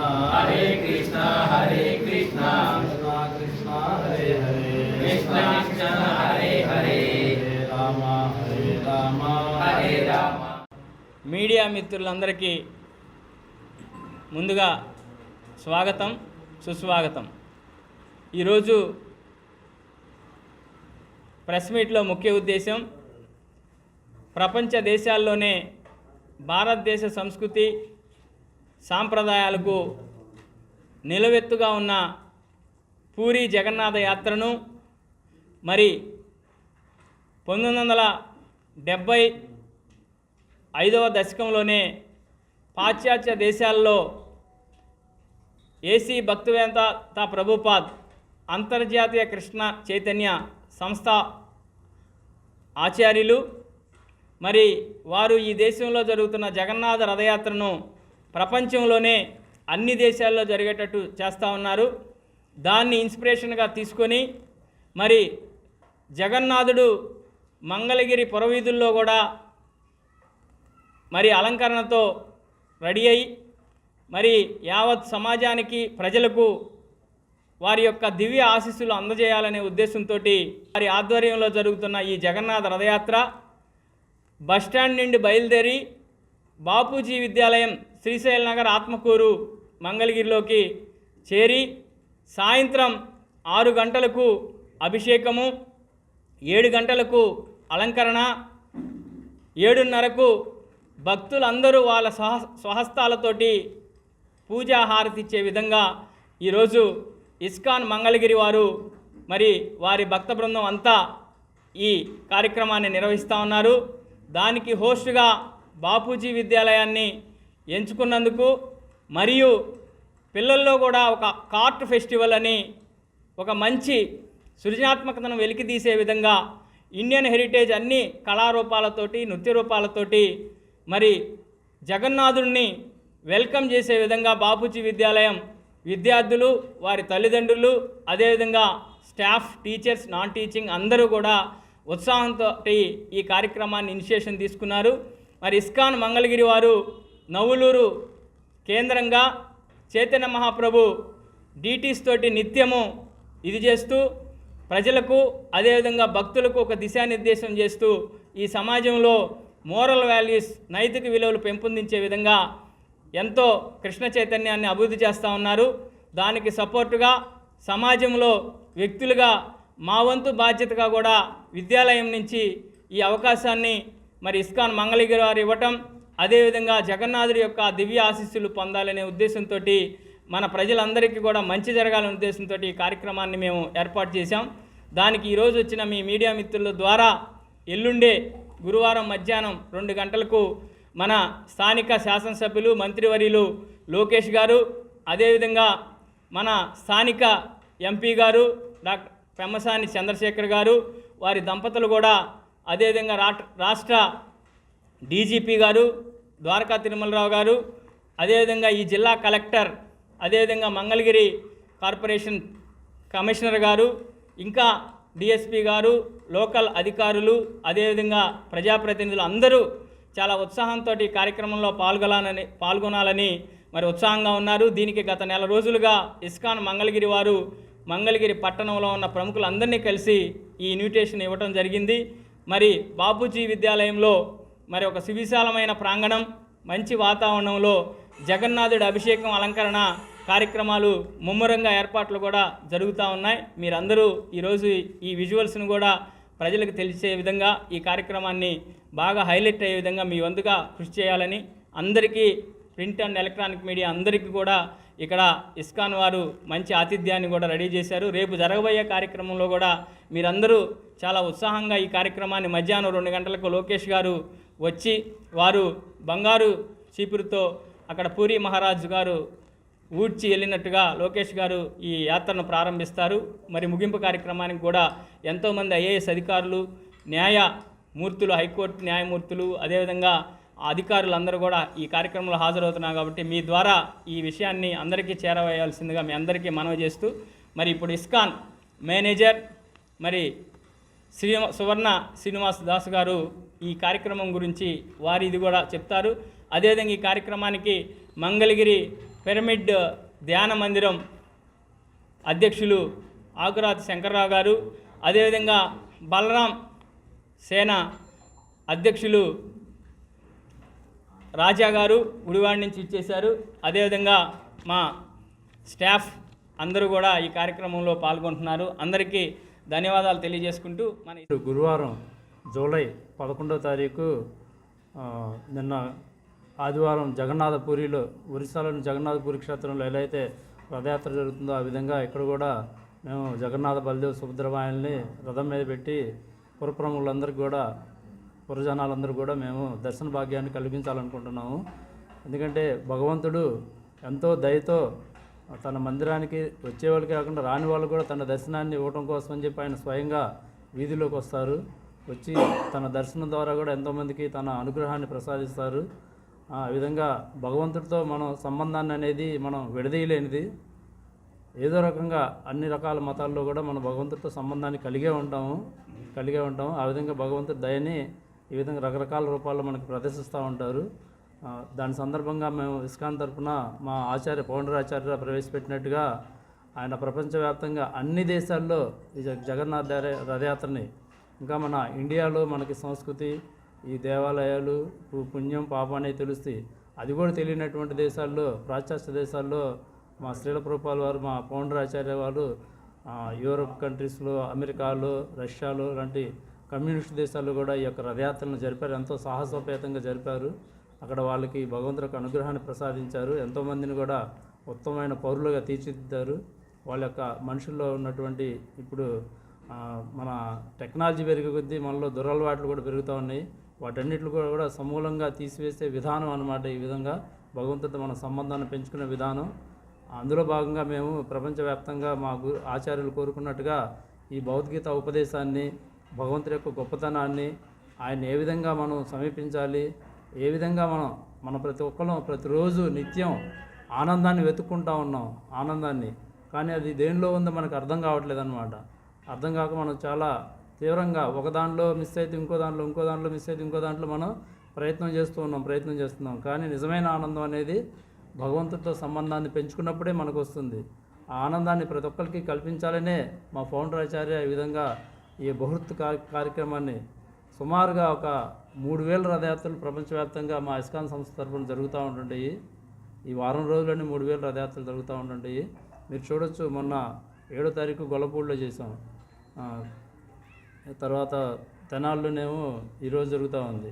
Hare Krishna Hare Krishna. Krishna Krishna Hare Hare. Krishna Krishna Hare Hare. Hare Rama Hare Rama. Hare Rama. Media మిత్రులందరికీ ముందుగా స్వాగతం సుస్వాగతం. ఈరోజు ప్రెస్ మీట్లో ముఖ్య ఉద్దేశం ప్రపంచ దేశాల్లోనే భారతదేశ సంస్కృతి సాంప్రదాయాలకు నిలవెత్తుగా ఉన్న పూరి జగన్నాథ యాత్రను మరి పంతొమ్మిది వందల డెబ్భై ఐదవ దశకంలోనే పాశ్చాత్య దేశాల్లో ఏసీ భక్తివేదాంత ప్రభుపాద్ అంతర్జాతీయ కృష్ణ చైతన్య సంస్థ ఆచార్యులు. మరి వారు ఈ దేశంలో జరుగుతున్న జగన్నాథ రథయాత్రను ప్రపంచంలోనే అన్ని దేశాల్లో జరిగేటట్టు చేస్తూ ఉన్నారు. దాన్ని ఇన్స్పిరేషన్గా తీసుకొని మరి జగన్నాథుడు మంగళగిరి పురవీధుల్లో కూడా మరి అలంకరణతో రెడీ అయి మరి యావత్ సమాజానికి ప్రజలకు వారి యొక్క దివ్య ఆశీస్సులు అందజేయాలనే ఉద్దేశంతో వారి ఆధ్వర్యంలో జరుగుతున్న ఈ జగన్నాథ రథయాత్ర బస్టాండ్ నుండి బయలుదేరి బాపూజీ విద్యాలయం శ్రీశైల నగర్ ఆత్మకూరు మంగళగిరిలోకి చేరి సాయంత్రం ఆరు గంటలకు అభిషేకము ఏడు గంటలకు అలంకరణ ఏడున్నరకు భక్తులందరూ వాళ్ళ స్వహ స్వహస్తాలతోటి పూజా హారతి ఇచ్చే విధంగా ఈరోజు ఇస్కాన్ మంగళగిరి వారు మరి వారి భక్త బృందం అంతా ఈ కార్యక్రమాన్ని నిర్వహిస్తూ ఉన్నారు. దానికి హోస్టుగా బాపూజీ విద్యాలయాన్ని ఎంచుకున్నందుకు మరియు పిల్లల్లో కూడా ఒక కార్ట్ ఫెస్టివల్ అని ఒక మంచి సృజనాత్మకతను వెలికితీసే విధంగా ఇండియన్ హెరిటేజ్ అన్ని కళారూపాలతోటి నృత్య రూపాలతోటి మరి జగన్నాథుడిని వెల్కమ్ చేసే విధంగా బాపూజీ విద్యాలయం విద్యార్థులు వారి తల్లిదండ్రులు అదేవిధంగా స్టాఫ్ టీచర్స్ నాన్ టీచింగ్ అందరూ కూడా ఉత్సాహంతో ఈ కార్యక్రమాన్ని ఇనిషియేషన్ తీసుకున్నారు. మరి ఇస్కాన్ మంగళగిరి వారు నవ్వులూరు కేంద్రంగా చైతన్య మహాప్రభు డీటీస్ తోటి నిత్యము ఇది చేస్తూ ప్రజలకు అదేవిధంగా భక్తులకు ఒక దిశానిర్దేశం చేస్తూ ఈ సమాజంలో మోరల్ వాల్యూస్ నైతిక విలువలు పెంపొందించే విధంగా ఎంతో కృష్ణ చైతన్యాన్ని అభివృద్ధి చేస్తూ ఉన్నారు. దానికి సపోర్టుగా సమాజంలో వ్యక్తులుగా మా వంతు బాధ్యతగా కూడా విద్యాలయం నుంచి ఈ అవకాశాన్ని మరి ఇస్కాన్ మంగళగిరి వారు ఇవ్వటం అదేవిధంగా జగన్నాథుడి యొక్క దివ్య ఆశీస్సులు పొందాలనే ఉద్దేశంతో మన ప్రజలందరికీ కూడా మంచి జరగాలనే ఉద్దేశంతో ఈ కార్యక్రమాన్ని మేము ఏర్పాటు చేశాం. దానికి ఈరోజు వచ్చిన మీ మీడియా మిత్రుల ద్వారా ఎల్లుండే గురువారం మధ్యాహ్నం రెండు గంటలకు మన స్థానిక శాసనసభ్యులు మంత్రివర్యులు లోకేష్ గారు అదేవిధంగా మన స్థానిక ఎంపీ గారు డాక్టర్ పెమ్మసాని చంద్రశేఖర్ గారు వారి దంపతులు కూడా అదేవిధంగా రాష్ట్ర రాష్ట్ర డీజీపీ గారు ద్వారకా తిరుమలరావు గారు అదేవిధంగా ఈ జిల్లా కలెక్టర్ అదేవిధంగా మంగళగిరి కార్పొరేషన్ కమిషనర్ గారు ఇంకా డిఎస్పి గారు లోకల్ అధికారులు అదేవిధంగా ప్రజాప్రతినిధులు అందరూ చాలా ఉత్సాహంతో ఈ కార్యక్రమంలో పాల్గొనాలని పాల్గొనాలని మరి ఉత్సాహంగా ఉన్నారు. దీనికి గత నెల రోజులుగా ఇస్కాన్ మంగళగిరి వారు మంగళగిరి పట్టణంలో ఉన్న ప్రముఖులందరినీ కలిసి ఈ ఇన్విటేషన్ ఇవ్వటం జరిగింది. మరి బాపూజీ విద్యాలయంలో మరి ఒక సువిశాలమైన ప్రాంగణం మంచి వాతావరణంలో జగన్నాథుడి అభిషేకం అలంకరణ కార్యక్రమాలు ముమ్మరంగా ఏర్పాట్లు కూడా జరుగుతూ ఉన్నాయి. మీరందరూ ఈరోజు ఈ విజువల్స్ను కూడా ప్రజలకు తెలిసే విధంగా ఈ కార్యక్రమాన్ని బాగా హైలైట్ అయ్యే విధంగా మీ వంతుగా కృషి చేయాలని అందరికీ ప్రింట్ అండ్ ఎలక్ట్రానిక్ మీడియా అందరికీ కూడా ఇక్కడ ఇస్కాన్ వారు మంచి ఆతిథ్యాన్ని కూడా రెడీ చేశారు. రేపు జరగబోయే కార్యక్రమంలో కూడా మీరందరూ చాలా ఉత్సాహంగా ఈ కార్యక్రమాన్ని మధ్యాహ్నం రెండు గంటలకు లోకేష్ గారు వచ్చి వారు బంగారు చీపురుతో అక్కడ పూరి మహారాజు గారు ఊడ్చి వెళ్ళినట్టుగా లోకేష్ గారు ఈ యాత్రను ప్రారంభిస్తారు. మరి ముగింపు కార్యక్రమానికి కూడా ఎంతోమంది ఐఏఎస్ అధికారులు న్యాయ మూర్తులు హైకోర్టు న్యాయమూర్తులు అదేవిధంగా అధికారులందరూ కూడా ఈ కార్యక్రమంలో హాజరవుతున్నారు కాబట్టి మీ ద్వారా ఈ విషయాన్ని అందరికీ చేరవేయాల్సిందిగా మీ అందరికీ మనవి చేస్తూ మరి ఇప్పుడు ఇస్కాన్ మేనేజర్ మరి శ్రీ సువర్ణ శ్రీనివాస్ దాస్ గారు ఈ కార్యక్రమం గురించి వారి ఇది కూడా చెప్తారు. అదేవిధంగా ఈ కార్యక్రమానికి మంగళగిరి పిరమిడ్ ధ్యాన మందిరం అధ్యక్షులు ఆకురాతి శంకర్రావు గారు అదేవిధంగా బలరాం సేన అధ్యక్షులు రాజా గారు గుడివాడి నుంచి ఇచ్చేశారు. అదేవిధంగా మా స్టాఫ్ అందరూ కూడా ఈ కార్యక్రమంలో పాల్గొంటున్నారు. అందరికీ ధన్యవాదాలు తెలియజేసుకుంటూ మన ఇప్పుడు గురువారం జూలై పదకొండవ తారీఖు నిన్న ఆదివారం జగన్నాథపురిలో ఒరిస్సాలోని జగన్నాథపురి క్షేత్రంలో ఎలా అయితే రథయాత్ర జరుగుతుందో ఆ విధంగా ఇక్కడ కూడా మేము జగన్నాథ బలదేవ్ సుభద్రమాయల్ని రథం మీద పెట్టి పురప్రముఖులందరికీ కూడా పురజనాలందరూ కూడా మేము దర్శన భాగ్యాన్ని కల్పించాలనుకుంటున్నాము ఎందుకంటే భగవంతుడు ఎంతో దయతో తన మందిరానికి వచ్చేవాళ్ళు కాకుండా రాని వాళ్ళు కూడా తన దర్శనాన్ని ఇవ్వటం కోసం అని చెప్పి ఆయన స్వయంగా వీధిలోకి వస్తారు. వచ్చి తన దర్శనం ద్వారా కూడా ఎంతోమందికి తన అనుగ్రహాన్ని ప్రసాదిస్తారు. ఆ విధంగా భగవంతుడితో మనం సంబంధాన్ని అనేది మనం విడదీయలేనిది. ఏదో రకంగా అన్ని రకాల మతాల్లో కూడా మన భగవంతుడితో సంబంధాన్ని కలిగే ఉంటాము కలిగే ఉంటాము. ఆ విధంగా భగవంతుడి దయని ఈ విధంగా రకరకాల రూపాల్లో మనకు ప్రదర్శిస్తూ ఉంటారు. దాని సందర్భంగా మేము ఇస్కాన్ తరఫున మా ఆచార్య పౌండరాచార్య ప్రవేశపెట్టినట్టుగా ఆయన ప్రపంచవ్యాప్తంగా అన్ని దేశాల్లో ఈ జగ- జగన్నాథ రథయాత్రని ఇంకా మన ఇండియాలో మనకి సంస్కృతి ఈ దేవాలయాలు పుణ్యం పాపం అనేవి తెలుస్తాయి అది కూడా తెలియనటువంటి దేశాల్లో పాశ్చాత్య దేశాల్లో మా శ్రీల ప్రభుపాల్ వారు మా పౌండరాచార్య వారు యూరప్ యూరోప్ కంట్రీస్లో అమెరికాలో రష్యాలో లాంటి కమ్యూనిస్ట్ దేశాల్లో కూడా ఈ యొక్క రథయాత్రను జరిపారు. ఎంతో సాహసోపేతంగా జరిపారు. అక్కడ వాళ్ళకి భగవంతుడికి అనుగ్రహాన్ని ప్రసాదించారు. ఎంతోమందిని కూడా ఉత్తమమైన పౌరులుగా తీర్చిదిద్దారు. వాళ్ళ యొక్క మనుషుల్లో ఉన్నటువంటి ఇప్పుడు మన టెక్నాలజీ పెరిగే కొద్దీ మనలో దురలవాట్లు కూడా పెరుగుతూ ఉన్నాయి. వాటన్నిటిని కూడా కూడా సమూలంగా తీసివేసే విధానం అనమాట ఈ విధంగా భగవంతుడితో మన సంబంధాన్ని పెంచుకునే విధానం. అందులో భాగంగా మేము ప్రపంచవ్యాప్తంగా మా గు ఆచార్యులు కోరుకున్నట్టుగా ఈ భగవద్గీత ఉపదేశాన్ని భగవంతుడి యొక్క గొప్పతనాన్ని ఆయన ఏ విధంగా మనం సమీపించాలి ఏ విధంగా మనం మన ప్రతి ఒక్కరం ప్రతిరోజు నిత్యం ఆనందాన్ని వెతుక్కుంటా ఉన్నాం ఆనందాన్ని. కానీ అది దేనిలో ఉందో మనకు అర్థం కావట్లేదు అనమాట అర్థం కాక మనం చాలా తీవ్రంగా ఒక దాంట్లో మిస్ అయితే ఇంకో దాంట్లో ఇంకో దాంట్లో మిస్ అయితే ఇంకో దాంట్లో మనం ప్రయత్నం చేస్తూ ఉన్నాం ప్రయత్నం చేస్తున్నాం. కానీ నిజమైన ఆనందం అనేది భగవంతుడితో సంబంధాన్ని పెంచుకున్నప్పుడే మనకు వస్తుంది. ఆ ఆనందాన్ని ప్రతి ఒక్కరికి కల్పించాలనే మా ఫౌండర్ ఆచార్య ఈ విధంగా ఈ బహుత్ కార్యక్రమాన్ని సుమారుగా ఒక మూడు వేల రథయాత్రలు ప్రపంచవ్యాప్తంగా మా ఇస్కాన్ సంస్థ తరఫున జరుగుతూ ఉంటుంటాయి ఈ వారం రోజుల్లోనే మూడు వేల రథయాత్రలు జరుగుతూ ఉంటుంటాయి మీరు చూడొచ్చు మొన్న ఏడో తారీఖు గొల్లపూడిలో చేసాం తర్వాత తెనాల్లోనేమో ఈరోజు జరుగుతూ ఉంది.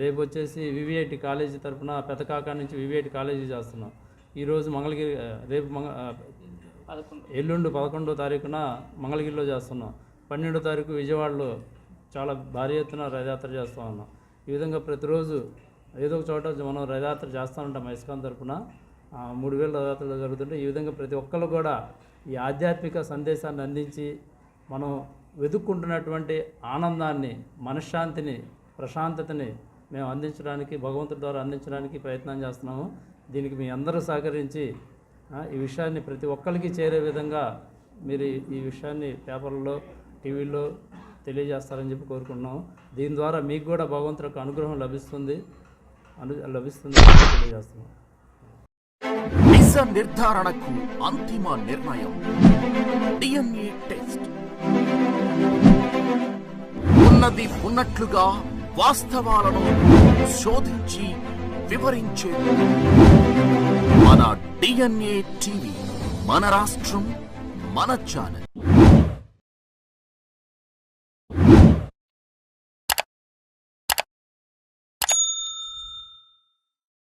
రేపు వచ్చేసి వివిఐటి కాలేజీ తరఫున పెదకాక నుంచి వివిఐటి కాలేజీ చేస్తున్నాం. ఈరోజు మంగళగిరి రేపు మంగ ఎల్లుండి పదకొండో తారీఖున మంగళగిరిలో చేస్తున్నాం. పన్నెండో తారీఖు విజయవాడలో చాలా భారీ ఎత్తున రథయాత్ర చేస్తూ ఉన్నాం. ఈ విధంగా ప్రతిరోజు ఏదో ఒక చోట మనం రథయాత్ర చేస్తూ ఉంటాం ఇస్కాన్ తరఫున మూడు వేల రథయాత్రలు జరుగుతుంటే ఈ విధంగా ప్రతి ఒక్కరు కూడా ఈ ఆధ్యాత్మిక సందేశాన్ని అందించి మనం వెతుక్కుంటున్నటువంటి ఆనందాన్ని మనశ్శాంతిని ప్రశాంతతని మేము అందించడానికి భగవంతుడి ద్వారా అందించడానికి ప్రయత్నం చేస్తున్నాము. దీనికి మీ అందరూ సహకరించి ఈ విషయాన్ని ప్రతి ఒక్కరికి చేరే విధంగా మీరు ఈ- ఈ విషయాన్ని పేపర్లో టీవీలో తెలియజేస్తారని చెప్పి కోరుకుంటున్నాం. దీని ద్వారా మీకు కూడా భగవంతుడి యొక్క అనుగ్రహం లభిస్తుంది. అను లభిస్తుంది తెలియజేస్తున్నాం. నిజ నిర్ధారణకు అంతిమ నిర్ణయం. D N A test. ఉన్నది ఉన్నట్లుగా వాస్తవాలను శోధించి వివరించే మన డిఎన్ఏ టీవీ మన రాష్ట్రం మన ఛానల్.